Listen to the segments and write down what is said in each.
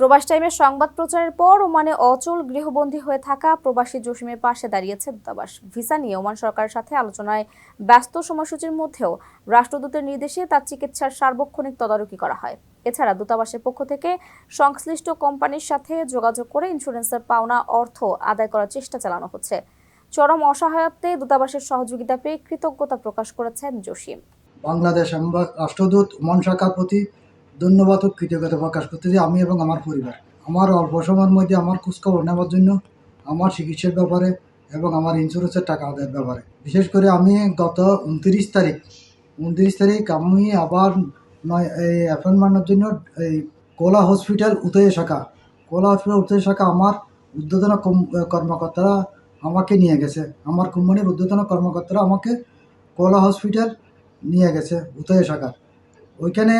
প্রবাস টাইমের সংবাদ প্রচারের পর ওমানে অচল গৃহবন্দী হয়ে থাকা প্রবাসী জসিমের পাশে দাঁড়িয়েছে দূতাবাস। ভিসা নিয়ে ওমান সরকারের সাথে আলোচনায় ব্যস্ত সময়সূচির মধ্যেও রাষ্ট্রদূতের নির্দেশে তার চিকিৎসার সার্বক্ষণিক তদারকি করা হয়। এছাড়া দূতাবাসের পক্ষ থেকে সংশ্লিষ্ট কোম্পানির সাথে যোগাযোগ করে ইন্স্যুরেন্সের পাওনা অর্থ আদায় করার চেষ্টা চালানো হচ্ছে। চরম অসহায়ত্বে দূতাবাসের সহযোগিতা পেয়ে কৃতজ্ঞতা প্রকাশ করেছেন জসিম। বাংলাদেশ রাষ্ট্রদূত, ওমান শাখার প্রতি ধন্যবাদ ও কৃতজ্ঞতা প্রকাশ করতেছি আমি এবং আমার পরিবার। আমার অল্প সময়ের মধ্যে আমার খোঁজখবর নেওয়ার জন্য, আমার চিকিৎসার ব্যাপারে এবং আমার ইন্স্যুরেন্সের টাকা আদায়ের ব্যাপারে। বিশেষ করে আমি গত উনত্রিশ তারিখ উনত্রিশ তারিখ আমি আবার নয়, এই অ্যাপয়েন্টমেন্টের জন্য এই কোলা হসপিটাল উদয় শাখা, কোলা হসপিটাল উদয় শাখা আমার ঊর্ধ্বতন কর্মকর্তারা আমাকে নিয়ে গেছে। আমার কোম্পানির ঊর্ধ্বতন কর্মকর্তারা আমাকে কোলা হসপিটাল নিয়ে গেছে, উদয় শাখা ওইখানে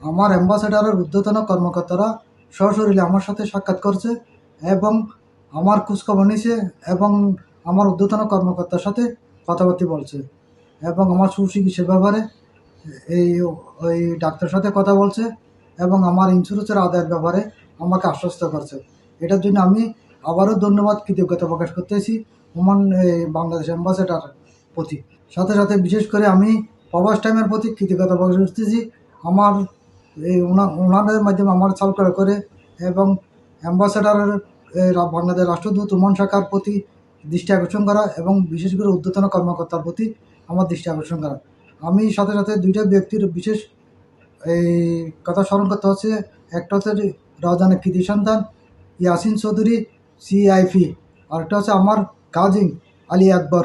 আমার অ্যাম্বাসেডারের ঊর্ধ্বতন কর্মকর্তারা সশরীরে আমার সাথে সাক্ষাৎ করছে এবং আমার খোঁজখবর নিছে এবং আমার ঊর্ধ্বতন কর্মকর্তার সাথে কথাবার্তা বলছে এবং আমার সুচিকিৎসার ব্যাপারে এই, ওই ডাক্তারের সাথে কথা বলছে এবং আমার ইন্স্যুরেন্সের আদায়ের ব্যাপারে আমাকে আশ্বস্ত করছে। এটার জন্য আমি আবারও ধন্যবাদ, কৃতজ্ঞতা প্রকাশ করতেছি ওমান, এই বাংলাদেশ অ্যাম্বাসেডার প্রতি। সাথে সাথে বিশেষ করে আমি প্রবাস টাইমের প্রতি কৃতজ্ঞতা প্রকাশ করতেছি। আমার এই ওনাদের মাধ্যমে আমার চাল করে এবং অ্যাম্বাসেডারের বাংলাদেশ রাষ্ট্রদূত ওমান শাখার প্রতি দৃষ্টি আকর্ষণ করা এবং বিশেষ করে ঊর্ধ্বতন কর্মকর্তার প্রতি আমার দৃষ্টি আকর্ষণ করা। আমি সাথে সাথে দুইটা ব্যক্তির বিশেষ এই কথা স্মরণ করতে হচ্ছে। একটা হচ্ছে রাজানের কৃতি সন্তান, ইয়াসিন চৌধুরী সিআইপি আরেকটা হচ্ছে আমার কাজিন আলী আকবর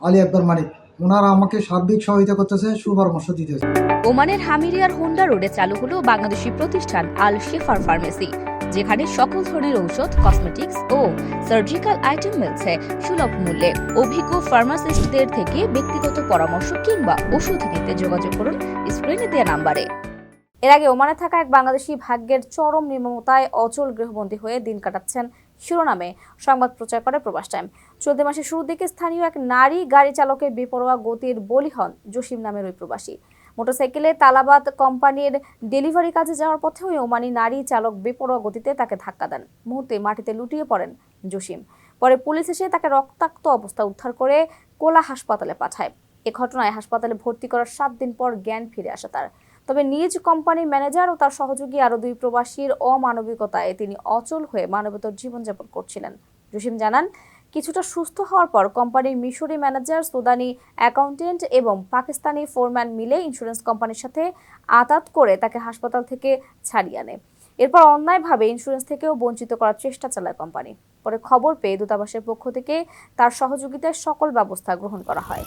আলী আকবর মানিক। ওনারা আমাকে সার্বিক সহযোগিতা করতেছে, সুপরামর্শ দিতেছে। ওমানের হামিরিয়ার হোন্ডা রোডে চালু হলো বাংলাদেশি প্রতিষ্ঠান আল শেফার ফার্মেসি, যেখানে সকল ধরনের ঔষধ, কসমেটিক্স ও সার্জিক্যাল আইটেম মিলছে সুলভ মূল্যে। অভিজ্ঞ ফার্মাসিস্টদের থেকে ব্যক্তিগত পরামর্শ কিংবা ওষুধ নিতে যোগাযোগ করুন স্ক্রিনে দেওয়া নাম্বারে। এর আগে ওমানে থাকা এক বাংলাদেশি ভাগ্যের চরম নির্মমতায় অচল গৃহবন্দী হয়ে দিন কাটাচ্ছেন শিরোনামে সংবাদ প্রচার করে প্রবাস টাইম। চলতি মাসের শুরুর দিকে স্থানীয় এক নারী গাড়ি চালকের বেপরোয়া গতির বলি হন জসিম নামের ওই প্রবাসী। মোটরসাইকেলে তালাবাদ কোম্পানির ডেলিভারি কাজে যাওয়ার পথে ওই ওমানি নারী চালক বেপরোয়া গতিতে তাকে ধাক্কা দেন। মুহূর্তে মাটিতে লুটিয়ে পড়েন জসিম। পরে পুলিশ এসে তাকে রক্তাক্ত অবস্থা উদ্ধার করে কোলা হাসপাতালে পাঠায়। এ ঘটনায় হাসপাতালে ভর্তি করার সাত দিন পর জ্ঞান ফিরে আসে তার। তবে নিজ কোম্পানির ম্যানেজার ও তার সহযোগী আরও দুই প্রবাসীর অমানবিকতায় তিনি অচল হয়ে মানবতর জীবনযাপন করছিলেন। জসিম জানান, কিছুটা সুস্থ হওয়ার পর কোম্পানির মিশরি ম্যানেজার, সুদানি অ্যাকাউন্টেন্ট এবং পাকিস্তানি ফোরম্যান মিলে ইন্স্যুরেন্স কোম্পানির সাথে আতাত করে তাকে হাসপাতাল থেকে ছাড়িয়ে আনে। এরপর অন্যায়ভাবে ইন্স্যুরেন্স থেকেও বঞ্চিত করার চেষ্টা চালায় কোম্পানি। পরে খবর পেয়ে দূতাবাসের পক্ষ থেকে তার সহযোগিতায় সকল ব্যবস্থা গ্রহণ করা হয়।